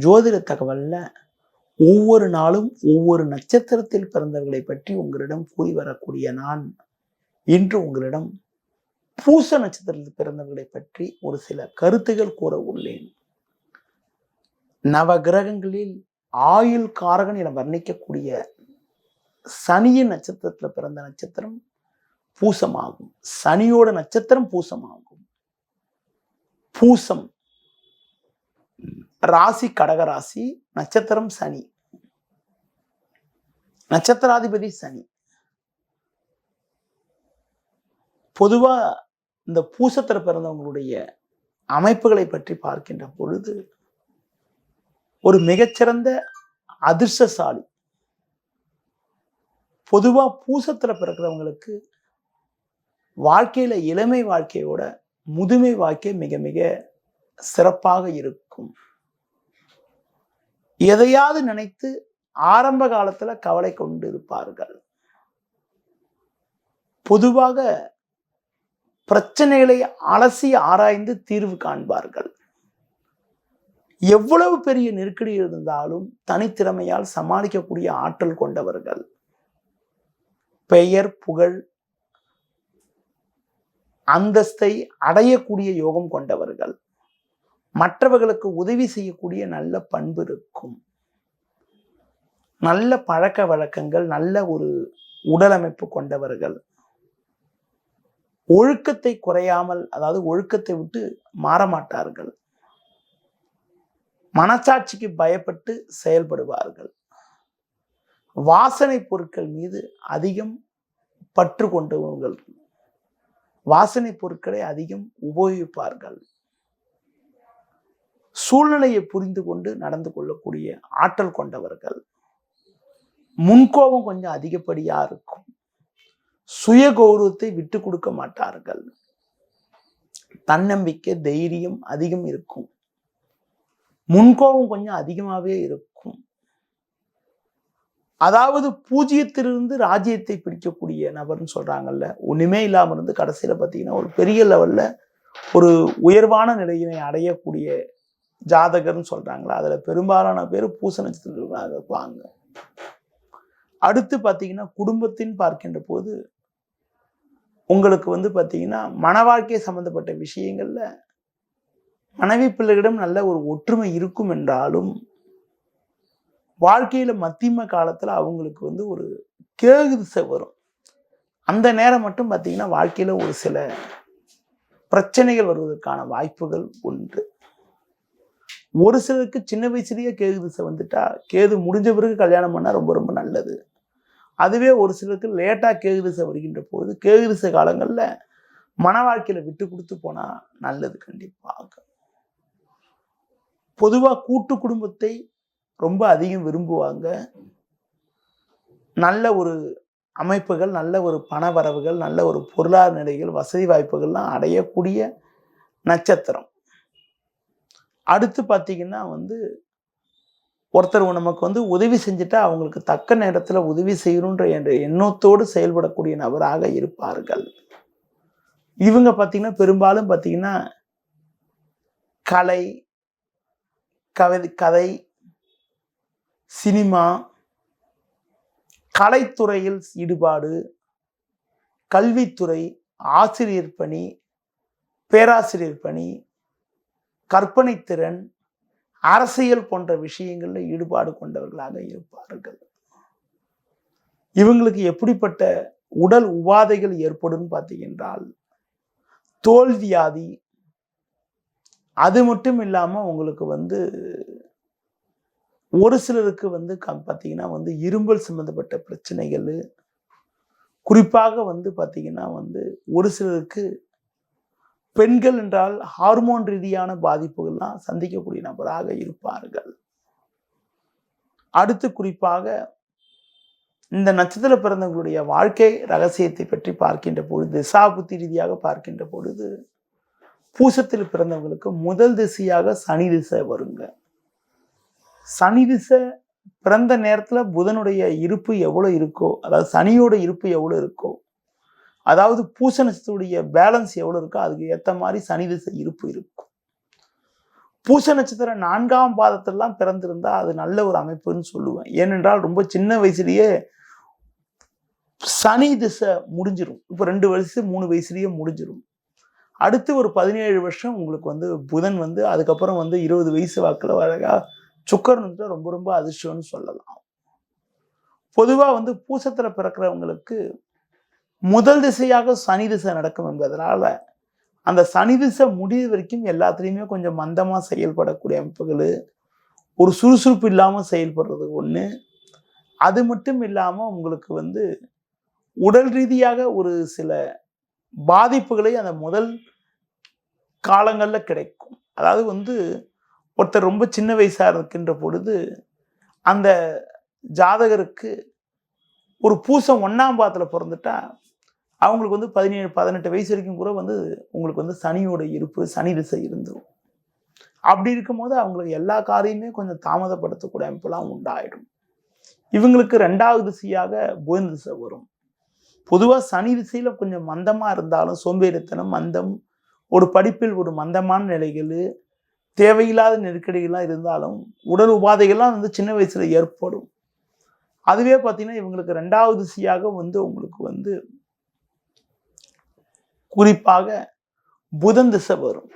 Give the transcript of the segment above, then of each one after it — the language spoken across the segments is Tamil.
ஜோதிட தகவலில் ஒவ்வொரு நாளும் ஒவ்வொரு நட்சத்திரத்தில் பிறந்தவர்களை பற்றி உங்களிடம் கூறி வரக்கூடிய நான் இன்று உங்களிடம் பூச நட்சத்திரத்தில் பிறந்தவர்களை பற்றி ஒரு சில கருத்துகள் கூற உள்ளேன். நவ கிரகங்களில் ஆயுள் காரகன் என வர்ணிக்கக்கூடிய சனியின் நட்சத்திரத்தில் பிறந்த நட்சத்திரம் பூசமாகும். சனியோட நட்சத்திரம் பூசமாகும். பூசம். ராசி கடக ராசி நட்சத்திரம் சனி. நட்சத்திராதிபதி சனி. பொதுவா இந்த பூசத்துல பிறந்தவங்களுடைய அமைப்புகளை பற்றி பார்க்கின்ற பொழுது ஒரு மிகச்சிறந்த அதிர்ஷ்டசாலி. பொதுவா பூசத்துல பிறக்கிறவங்களுக்கு வாழ்க்கையில இளமை வாழ்க்கையோட முதுமை வாழ்க்கை மிக மிக சிறப்பாக இருக்கும். எதையாவது நினைத்து ஆரம்ப காலத்துல கவலை கொண்டு இருப்பார்கள் பொதுவாக பிரச்சனைகளை அலசி ஆராய்ந்து தீர்வு காண்பார்கள். எவ்வளவு பெரிய நெருக்கடி இருந்தாலும் தனித்திறமையால் சமாளிக்கக்கூடிய ஆற்றல் கொண்டவர்கள். பெயர் புகழ் அந்தஸ்தை அடையக்கூடிய யோகம் கொண்டவர்கள். மற்றவர்களுக்கு உதவி செய்யக்கூடிய நல்ல பண்பு இருக்கும். நல்ல பழக்க வழக்கங்கள் நல்ல ஒரு உடலமைப்பு கொண்டவர்கள். ஒழுக்கத்தை குறையாமல் அதாவது ஒழுக்கத்தை விட்டு மாற மாட்டார்கள். மனசாட்சிக்கு பயப்பட்டு செயல்படுவார்கள். வாசனை பொருட்கள் மீது அதிகம் பற்று கொண்டவர்கள். வாசனை பொருட்களை அதிகம் உபயோகிப்பார்கள். சூழ்நிலையை புரிந்து கொண்டு நடந்து கொள்ளக்கூடிய ஆற்றல் கொண்டவர்கள் முன்கோபம் கொஞ்சம் அதிகப்படியா இருக்கும். சுய கௌரவத்தை விட்டு கொடுக்க மாட்டார்கள். தன்னம்பிக்கை தைரியம் அதிகம் இருக்கும். முன்கோபம் கொஞ்சம் அதிகமாகவே இருக்கும். அதாவது பூஜ்ஜியத்திலிருந்து ராஜ்யத்தை பிடிக்கக்கூடிய நபர்னு சொல்றாங்கல்ல ஒண்ணுமே இல்லாமல் இருந்து கடைசியில் பார்த்தீங்கன்னா ஒரு பெரிய லெவல்ல ஒரு உயர்வான நிலையினை அடையக்கூடிய ஜாதகர்னு சொல்கிறாங்களா அதில் பெரும்பாலான பேர் பூச நட்சத்திரங்களாக இருப்பாங்க அடுத்து பார்த்தீங்கன்னா குடும்பத்தின் பார்க்கின்ற போது உங்களுக்கு வந்து பார்த்தீங்கன்னா மன வாழ்க்கை சம்மந்தப்பட்ட விஷயங்களில் மனைவி பிள்ளைகளிடம் நல்ல ஒரு ஒற்றுமை இருக்கும் என்றாலும் வாழ்க்கையில் மத்தியம காலத்தில் அவங்களுக்கு வந்து ஒரு கேகுதிசை வரும். அந்த நேரம் மட்டும் பார்த்தீங்கன்னா வாழ்க்கையில் ஒரு சில பிரச்சனைகள் வருவதற்கான வாய்ப்புகள் உண்டு ஒரு சிலருக்கு சின்ன வயசுலேயே கேது திசை வந்துட்டா கேது முடிஞ்ச பிறகு கல்யாணம் பண்ணால் ரொம்ப ரொம்ப நல்லது. அதுவே ஒரு சிலருக்கு லேட்டாக கேது திசை வருகின்ற பொழுது கேது திசை காலங்களில் மன வாழ்க்கையில் விட்டு கொடுத்து போனால் நல்லது கண்டிப்பாக. பொதுவாக கூட்டு குடும்பத்தை ரொம்ப அதிகம் விரும்புவாங்க. நல்ல ஒரு அமைப்புகள் நல்ல ஒரு பண வரவுகள் நல்ல ஒரு பொருளாதார நிலைகள் வசதி வாய்ப்புகள்லாம் அடையக்கூடிய நட்சத்திரம். அடுத்து பார்த்தீங்கன்னா வந்து ஒருத்தர் நமக்கு வந்து உதவி செஞ்சுட்டா அவங்களுக்கு தக்க நேரத்தில் உதவி செய்யணுன்ற என்ற எண்ணத்தோடு செயல்படக்கூடிய நபராக இருப்பார்கள். இவங்க பார்த்தீங்கன்னா பெரும்பாலும் பார்த்தீங்கன்னா கலை கவிதை கதை சினிமா கலைத்துறையில் ஈடுபாடு கல்வித்துறை ஆசிரியர் பணி பேராசிரியர் பணி கற்பனை திறன் அரசியல் போன்ற விஷயங்களில் ஈடுபாடு கொண்டவர்களாக இருப்பார்கள். இவங்களுக்கு எப்படிப்பட்ட உடல் உபாதைகள் ஏற்படும் பார்த்தீங்கன்றால் தோல் வியாதி அது மட்டும் இல்லாமல் உங்களுக்கு வந்து ஒரு சிலருக்கு வந்து க- பார்த்தீங்கன்னா வந்து இரும்பல் சம்பந்தப்பட்ட பிரச்சனைகள் குறிப்பாக வந்து பார்த்தீங்கன்னா வந்து ஒரு சிலருக்கு பெண்கள் என்றால் ஹார்மோன் ரீதியான பாதிப்புகள்லாம் சந்திக்கக்கூடிய நபராக இருப்பார்கள். அடுத்து குறிப்பாக இந்த நட்சத்திர பிறந்தவங்களுடைய வாழ்க்கை ரகசியத்தை பற்றி பார்க்கின்ற பொழுது திசாபுத்தி ரீதியாக பார்க்கின்ற பொழுது பூசத்தில் பிறந்தவங்களுக்கு முதல் திசையாக சனி திசை வருங்க. சனி திசை பிறந்த நேரத்தில் புதனுடைய இருப்பு எவ்வளோ இருக்கோ அதாவது சனியோட இருப்பு எவ்வளோ இருக்கோ அதாவது பூச பேலன்ஸ் எவ்வளவு இருக்கோ அதுக்கு ஏத்த மாதிரி சனி திசை இருப்பு இருக்கும். பூச நட்சத்திரம் நான்காம் பாதத்திலாம் பிறந்திருந்தா அது நல்ல ஒரு அமைப்புன்னு சொல்லுவேன். ஏனென்றால் ரொம்ப சின்ன வயசுலயே சனி திசை முடிஞ்சிடும் இப்போ ரெண்டு வயசு மூணு வயசுலயே முடிஞ்சிடும் அடுத்து ஒரு பதினேழு வருஷம் உங்களுக்கு வந்து புதன் வந்து அதுக்கப்புறம் வந்து இருபது வயசு வாக்கில் அழகாக சுக்கரன் ரொம்ப ரொம்ப அதிர்ஷ்டம்னு சொல்லலாம். பொதுவாக வந்து பூசத்தில் பிறக்கிறவங்களுக்கு முதல் திசையாக சனி திசை நடக்கும் என்பதனால அந்த சனி திசை முடிவு வரைக்கும் எல்லாத்துலேயுமே கொஞ்சம் மந்தமாக செயல்படக்கூடிய அமைப்புகள் ஒரு சுறுசுறுப்பு இல்லாமல் செயல்படுறது ஒன்று அது மட்டும் இல்லாமல் உங்களுக்கு வந்து உடல் ரீதியாக ஒரு சில பாதிப்புகளை அந்த முதல் காலங்களில் கிடைக்கும். அதாவது வந்து ஒருத்தர் ரொம்ப சின்ன வயசாக இருக்கின்ற பொழுது அந்த ஜாதகருக்கு ஒரு பூசம் ஒன்றாம் பாதத்தில் பிறந்துட்டா அவங்களுக்கு வந்து பதினேழு பதினெட்டு வயசு வரைக்கும் கூட வந்து உங்களுக்கு வந்து சனியோட இருப்பு சனி திசை இருந்துடும் அப்படி இருக்கும்போது அவங்களுக்கு எல்லா காரியமே கொஞ்சம் தாமதப்படுத்தக்கூடிய அமைப்பெல்லாம் உண்டாயிடும். இவங்களுக்கு ரெண்டாவது திசையாக புதன் திசை வரும். பொதுவாக சனி திசையில் கொஞ்சம் மந்தமாக இருந்தாலும் சோம்பேறித்தனம் மந்தம் ஒரு படிப்பில் ஒரு மந்தமான நிலைகள் தேவையில்லாத நெருக்கடிகள்லாம் இருந்தாலும் உடல் உபாதைகள்லாம் வந்து சின்ன வயசில் ஏற்படும். அதுவே பார்த்தீங்கன்னா இவங்களுக்கு ரெண்டாவது திசையாக வந்து உங்களுக்கு வந்து குறிப்பாக புதன் திசை வரும்.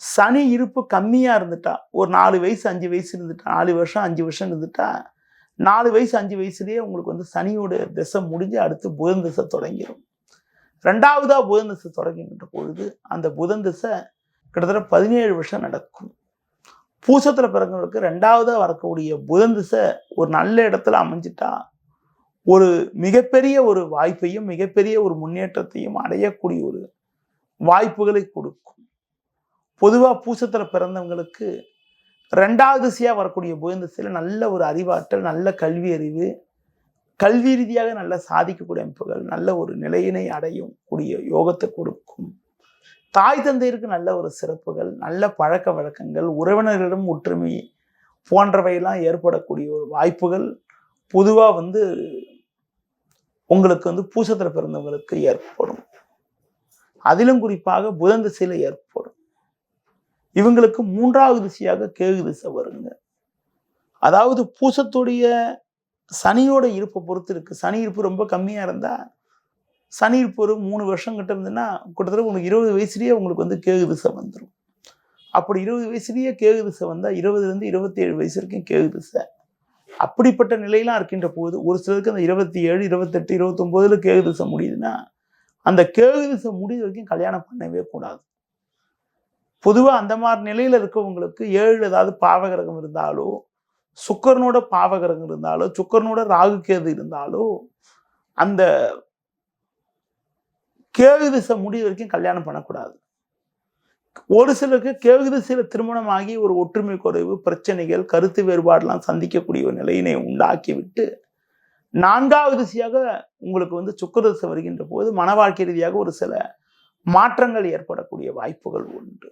சனி இருப்பு கம்மியாக இருந்துட்டா ஒரு நாலு வயசு அஞ்சு வயசு இருந்துட்டா நாலு வருஷம் அஞ்சு வருஷம் இருந்துட்டா நாலு வயசு அஞ்சு வயசுலேயே உங்களுக்கு வந்து சனியோட திசை முடிஞ்சு அடுத்து புதன் திசை தொடங்கிடும் ரெண்டாவதாக புதன் திசை தொடங்குகின்ற பொழுது அந்த புதன் திசை கிட்டத்தட்ட பதினேழு வருஷம் நடக்கும். பூசத்தில் பிறந்தவங்களுக்கு ரெண்டாவதாக வரக்கூடிய புதன் திசை ஒரு நல்ல இடத்துல அமைஞ்சிட்டா ஒரு மிகப்பெரிய ஒரு வாய்ப்பையும் மிகப்பெரிய ஒரு முன்னேற்றத்தையும் அடையக்கூடிய ஒரு வாய்ப்புகளை கொடுக்கும். பொதுவாக பூசத்தில் பிறந்தவங்களுக்கு ரெண்டாவது திசையா வரக்கூடிய புதன் நல்ல ஒரு அறிவாற்றல் நல்ல கல்வி அறிவு கல்வி ரீதியாக நல்ல சாதிக்கக்கூடிய அமைப்புகள் நல்ல ஒரு நிலையினை அடையும் கூடிய யோகத்தை கொடுக்கும். தாய் தந்தையருக்கு நல்ல ஒரு சிறப்புகள் நல்ல பழக்க வழக்கங்கள் உறவினர்களிடம் ஒற்றுமை போன்றவையெல்லாம் ஏற்படக்கூடிய ஒரு வாய்ப்புகள் பொதுவாக வந்து உங்களுக்கு வந்து பூசத்தில் பிறந்தவங்களுக்கு ஏற்படும். அதிலும் குறிப்பாக புதன் திசையில ஏற்படும். இவங்களுக்கு மூன்றாவது திசையாக கேகு திசை வருங்க. அதாவது பூசத்துடைய சனியோட இருப்பை பொறுத்து இருக்கு. சனி இருப்பு ரொம்ப கம்மியா இருந்தா சனி இருப்பு ஒரு மூணு வருஷம் கிட்ட இருந்ததுன்னா கிட்டத்தட்ட உங்களுக்கு இருபது வயசுலயே உங்களுக்கு வந்து கேகு திசை வந்துடும் அப்படி இருபது வயசுலயே கேகு திசை வந்தா இருபதுல இருந்து இருபத்தி ஏழு வயசு வரைக்கும் கேகு திசை அப்படிப்பட்ட நிலையெல்லாம் இருக்கின்ற போது ஒரு சிலருக்கு அந்த இருபத்தி ஏழு இருபத்தெட்டு இருபத்தொம்போதுல கேகு திசை முடியுதுன்னா அந்த கேகு திசை முடிவு வரைக்கும் கல்யாணம் பண்ணவே கூடாது. பொதுவாக அந்த மாதிரி நிலையில் இருக்கவங்களுக்கு ஏழு ஏதாவது பாவகிரகம் இருந்தாலோ சுக்கரனோட பாவகிரகம் இருந்தாலோ சுக்கரனோட ராகு கேது இருந்தாலோ அந்த கேது திசை முடிவு வரைக்கும் கல்யாணம் பண்ணக்கூடாது. ஒரு சிலருக்கு கேகு திருமணம் திருமணமாகி ஒரு ஒற்றுமை குறைவு பிரச்சனைகள் கருத்து வேறுபாடெல்லாம் சந்திக்கக்கூடிய ஒரு நிலையினை உண்டாக்கிவிட்டு நான்காவது திசையாக உங்களுக்கு வந்து சுக்கரதசை வருகின்ற போது மன வாழ்க்கை ரீதியாக ஒரு சில மாற்றங்கள் ஏற்படக்கூடிய வாய்ப்புகள் உண்டு.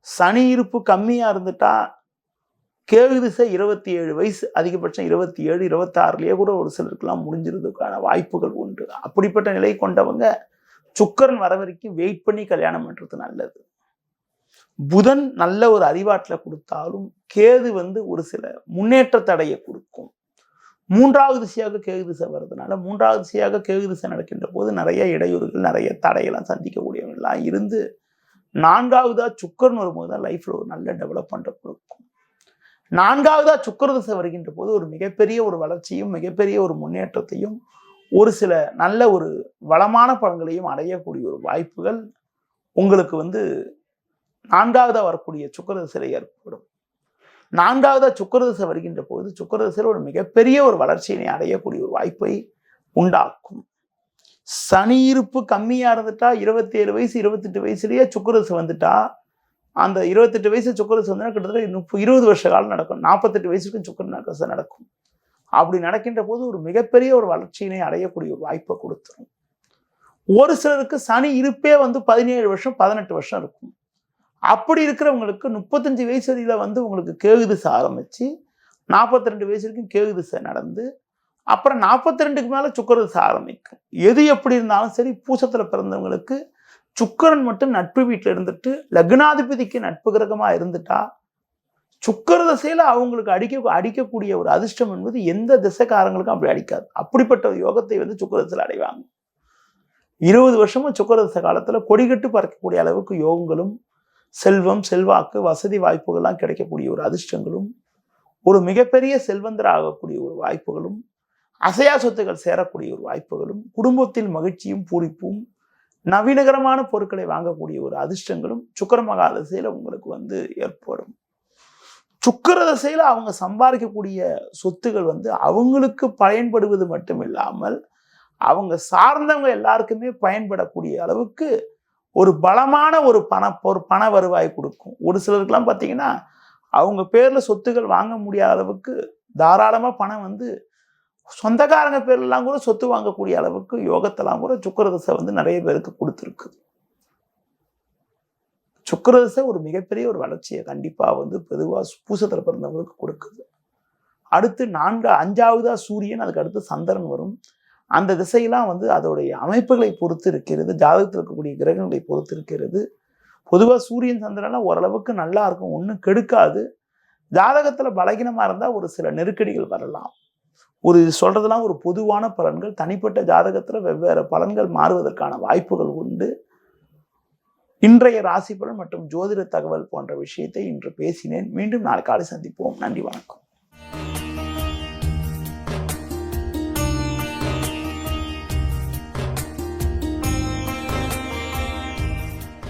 சனி இருப்பு கம்மியா இருந்துட்டா கேள்வி திசை இருபத்தி ஏழு வயசு அதிகபட்சம் இருபத்தி ஏழு இருபத்தாறுலயே கூட ஒரு சிலருக்குலாம் முடிஞ்சிருதுக்கான வாய்ப்புகள் உண்டு. அப்படிப்பட்ட நிலை கொண்டவங்க சுக்கரன் வர வரைக்கும் வெயிட் பண்ணி கல்யாணம் பண்றது நல்லது. புதன் நல்ல ஒரு அறிவாற்றலை கொடுத்தாலும் கேது வந்து ஒரு சில முன்னேற்ற தடையை கொடுக்கும். மூன்றாவது திசையாக கேது திசை வர்றதுனால மூன்றாவது திசையாக கேது திசை நடக்கின்ற போது நிறைய இடையூறுகள் நிறைய தடையெல்லாம் சந்திக்கக்கூடியவங்களாம் இருந்து நான்காவதா சுக்கர்னு வரும்போது தான் லைஃப்ல ஒரு நல்ல டெவலப்மெண்ட்டை கொடுக்கும். நான்காவதா சுக்கர திசை வருகின்ற போது ஒரு மிகப்பெரிய ஒரு வளர்ச்சியும் மிகப்பெரிய ஒரு முன்னேற்றத்தையும் ஒரு சில நல்ல ஒரு வளமான பலன்களையும் அடையக்கூடிய ஒரு வாய்ப்புகள் உங்களுக்கு வந்து நான்காவதாக வரக்கூடிய சுக்கர ஏற்படும். நான்காவதாக சுக்கரதிசை வருகின்ற போது சுக்கரதிசையில் ஒரு மிகப்பெரிய ஒரு வளர்ச்சியினை அடையக்கூடிய ஒரு வாய்ப்பை உண்டாக்கும். சனி இருப்பு கம்மியாக இருந்துட்டா இருபத்தி ஏழு வயசு இருபத்தெட்டு வயசுலேயே சுக்கர வந்துட்டா அந்த இருபத்தெட்டு வயசு சுக்கரசு திசை கிட்டத்தட்ட முப்பது இருபது வருஷ காலம் நடக்கும். நாற்பத்தெட்டு வயசுக்கும் சுக்கர நடக்கும். அப்படி நடக்கின்ற போது ஒரு மிகப்பெரிய ஒரு வளர்ச்சியினை அடையக்கூடிய ஒரு வாய்ப்பை கொடுத்துரும். ஒரு சிலருக்கு சனி இருப்பே வந்து பதினேழு வருஷம் பதினெட்டு வருஷம் இருக்கும். அப்படி இருக்கிறவங்களுக்கு முப்பத்தஞ்சு வயசு வந்து உங்களுக்கு கேகு திசை ஆரம்பிச்சு நாற்பத்தி ரெண்டு வயசு வரைக்கும் கேகு திசை நடந்து அப்புறம் நாற்பத்தி ரெண்டுக்கு மேலே சுக்கர திசை ஆரம்பிக்கும். எது எப்படி இருந்தாலும் சரி பூசத்தில் பிறந்தவங்களுக்கு சுக்கிரன் மட்டும் நட்பு வீட்டில் இருந்துட்டு லக்னாதிபதிக்கு நட்பு கிரகமாக இருந்துட்டா சுக்கர திசையில் அவங்களுக்கு அடிக்க அடிக்கக்கூடிய ஒரு அதிர்ஷ்டம் என்பது எந்த திசைக்காரங்களுக்கும் அப்படி அடிக்காது. அப்படிப்பட்ட ஒரு யோகத்தை வந்து சுக்கர திசையில் அடைவாங்க. இருபது வருஷமும் சுக்கர திசை காலத்தில் கொடிகட்டு பறக்கக்கூடிய அளவுக்கு யோகங்களும் செல்வம் செல்வாக்கு வசதி வாய்ப்புகள்லாம் கிடைக்கக்கூடிய ஒரு அதிர்ஷ்டங்களும் ஒரு மிகப்பெரிய செல்வந்தர் ஆகக்கூடிய ஒரு வாய்ப்புகளும் அசையா சொத்துக்கள் சேரக்கூடிய ஒரு வாய்ப்புகளும் குடும்பத்தில் மகிழ்ச்சியும் பூரிப்பும் நவீனகரமான பொருட்களை வாங்கக்கூடிய ஒரு அதிர்ஷ்டங்களும் சுக்கர மகாதசையில் உங்களுக்கு வந்து ஏற்படும். சுக்கர தசையில் அவங்க சம்பாதிக்கக்கூடிய சொத்துகள் வந்து அவங்களுக்கு பயன்படுவது மட்டும் இல்லாமல் அவங்க சார்ந்தவங்க எல்லாருக்குமே பயன்படக்கூடிய அளவுக்கு ஒரு பலமான ஒரு பண ஒரு பண வருவாய் கொடுக்கும். ஒரு சிலருக்குலாம் பார்த்தீங்கன்னா அவங்க பேர்ல சொத்துக்கள் வாங்க முடியாத அளவுக்கு தாராளமா பணம் வந்து சொந்தக்காரங்க பேர்லாம் கூட சொத்து வாங்கக்கூடிய அளவுக்கு யோகத்தெல்லாம் கூட சுக்கரதசை வந்து நிறைய பேருக்கு கொடுத்துருக்கு. சுக்கரதசை ஒரு மிகப்பெரிய ஒரு வளர்ச்சியை கண்டிப்பா வந்து பொதுவாக பூசத்தில் பிறந்தவங்களுக்கு கொடுக்குது. அடுத்து நான்கு அஞ்சாவதா சூரியன் அதுக்கு அடுத்து சந்திரன் வரும். அந்த திசையெல்லாம் வந்து அதோடைய அமைப்புகளை பொறுத்து இருக்கிறது ஜாதகத்தில் இருக்கக்கூடிய கிரகங்களை பொறுத்து இருக்கிறது. பொதுவாக சூரியன் சந்திரன்லாம் ஓரளவுக்கு நல்லா இருக்கும் ஒன்றும் கெடுக்காது. ஜாதகத்தில் பலகீனமாக இருந்தால் ஒரு சில நெருக்கடிகள் வரலாம். ஒரு இது ஒரு பொதுவான பலன்கள் தனிப்பட்ட ஜாதகத்தில் வெவ்வேறு பலன்கள் மாறுவதற்கான வாய்ப்புகள் உண்டு. இன்றைய ராசி பலன் மற்றும் ஜோதிட தகவல் போன்ற விஷயத்தை இன்று பேசினேன். மீண்டும் நாளை காலை சந்திப்போம். நன்றி வணக்கம்.